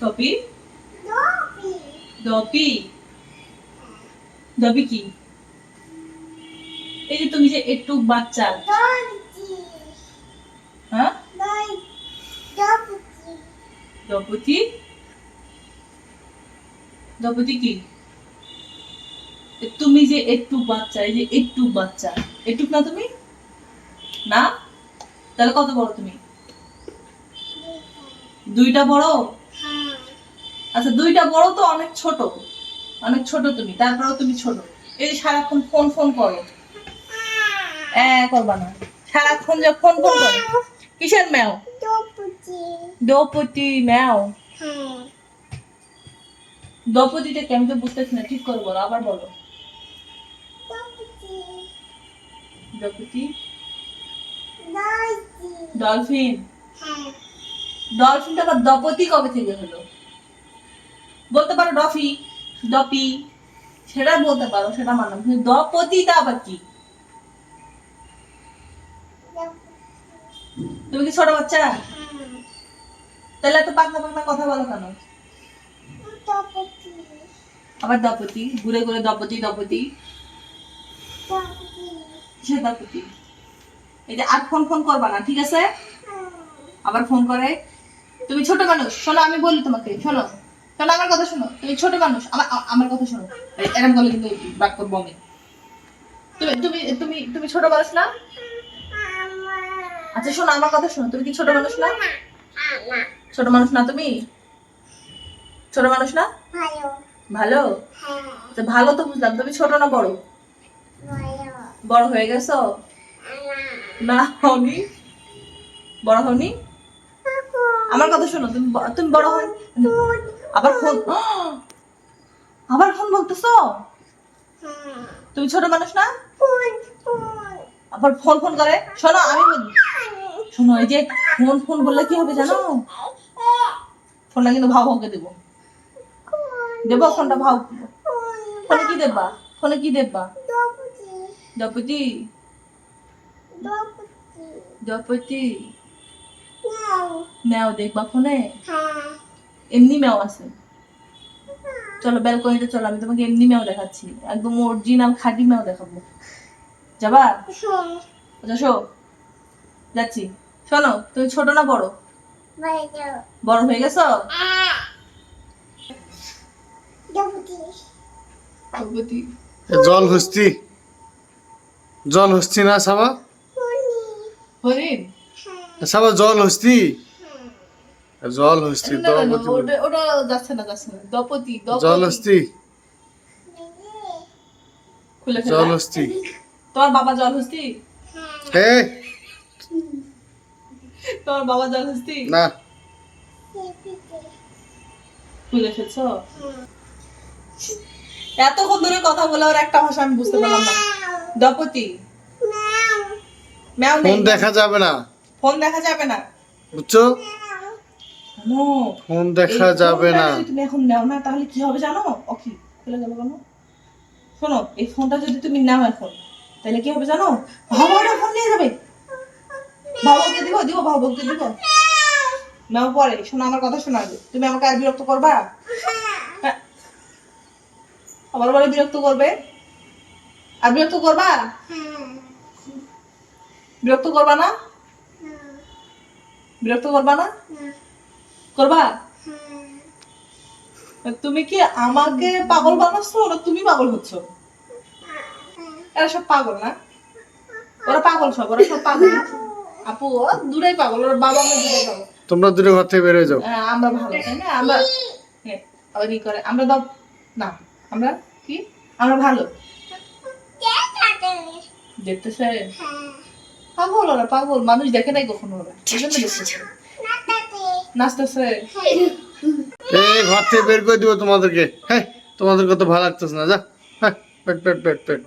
টপি ডপি ডপি কি এই যে তুমি যে একটু বাচ্চা। হ্যাঁ? দপতি দপতি কি? তুমি যে একটু বাচ্চা এই যে একটু বাচ্চা। একটু না তুমি? না? তাহলে কত বড় তুমি? দুইটা বড়? আচ্ছা দুইটা বড় তো অনেক ছোট। অনেক ছোট তুমি তারপরেও তুমি ছোট। এই যে সারাক্ষণ ফোন ফোন করো। হ্যাঁ করবা না। সারাক্ষণ যে ফোন ফোন করো। কিসের ম্যাও? দৌপতি ম্যাও? দৌপতিটা কেমন তো বুঝতেছি না ঠিক করে বলো আবার বলো। দৌপতি ডলফিন ডলফিনটা আবার দপতি কবে থেকে হলো? বলতে পারো ডফি, ডপি, সেটা বলতে পারো, সেটা মানলাম কিন্তু দপতিটা আবার কি? তুমি কি ছোট বাচ্চা? তাহলে এত পাকনা পাকনা কথা বলো কেন? আবার দপতি ঘুরে ঘুরে দপতি দপতি কিসের দপতি এই যে আর ফোন ফোন করবা না, ঠিক আছে? আবার ফোন করে। তুমি ছোট মানুষ, শোনো, আমি বলি তোমাকে, শোনো। শোনো, আমার কথা শোনো। তুমি ছোট মানুষ, আমার আমার কথা শোনো। এরম বলে কিন্তু বাক করব আমি তুমি তুমি তুমি তুমি ছোট মানুষ না? আচ্ছা শোনো, আমার কথা শোনো। তুমি কি ছোট মানুষ না? ছোট মানুষ না তুমি? ছোট মানুষ না? ভালো। তো ভালো তো বুঝলাম, তুমি ছোট না বড়? বড় হয়ে গেছো? না, হওনি? বড় হওনি? আমার কথা শোনো তুমি তুমি বড় হও আবার ফোন আবার ফোন বলতেছো? তুমি ছোট মানুষ না? আবার ফোন ফোন করে। শোনো আমি শোনো এই যে ফোন ফোন বললে কি হবে জানো? ফোনটা কিন্তু ভাও ভাউকে দেবো। দেবো ফোনটা ভাও ফোনে কি দেবা? ফোনে কি দেবা? দপতি। দপতি। ম্যাও দেখবা ফোনে? এমনি ম্যাও আছে? চলো ব্যালকনিতে চলো আমি তোমাকে এমনি ম্যাও দেখাচ্ছি। একদম অরিজিনাল খাঁটি ম্যাও দেখাবো। যাবা? আচ্ছা শো যাচ্ছি। শোনো তুমি ছোট না বড়? বড় হয়ে গেছো? জল হস্তি। জল হস্তি না সাবা? হরিণ সাবা জল হস্তি জল হস্তি বলে। ওটা যাচ্ছে না যাচ্ছে না। দপতি জল দপতি হস্তি খুলে জল হস্তি তোমার বাবা জল হস্তি হে? তোমার বাবা জল হস্তি না। খুলে ফেলছ? এতক্ষণ ধরে কথা বলে আর একটা ভাষা আমি বুঝতে পারলাম না। দপতি। ম্যাও দেখা যাবে না। ফোন দেখা যাবে না। বুঝছ? নো। ফোন দেখা যাবে না। তুমি এখন নাও না তাহলে কি হবে জানো? ও কি খুলে গেল কেন? শোনো এই ফোনটা যদি তুমি নাও এখন তাহলে কি হবে জানো? ভাবটা ফোন নিয়ে যাবে। ভাবকে দিব দিব ভাবকে দিব। নাও পরে শোনো আমার কথা শোনা আগে। তুমি আমাকে আর বিরক্ত করবা? হ্যাঁ। আবার বলে বিরক্ত করবে? আর বিরক্ত করবা? বিরক্ত করবা না? বিরক্ত করবা না? করবা? তুমি কি আমাকে পাগল বানাচ্ছ না তুমি পাগল হচ্ছ? এরা সব পাগল না? ওরা পাগল সব ওরা সব পাগল আপু ও দূরেই পাগল ওরা বাবা মা দূরে পাগল। তোমরা দূরে ঘর থেকে বের হয়ে যাও। হ্যাঁ, আমরা ভালো তাই না? আমরা হ্যাঁ, আবার কি করে? আমরা দাও না আমরা কি? আমরা ভালো। দেখতেছে? পাগল ওরা পাগল। মানুষ দেখে নাই কখনো ওরা। দেখতেছে নাচতেছে। এই ঘর থেকে বের করে দিব তোমাদেরকে। হ্যাঁ তোমাদের কত ভালো লাগতেছে না। যা হ্যাঁ পেট পেট পেট পেট।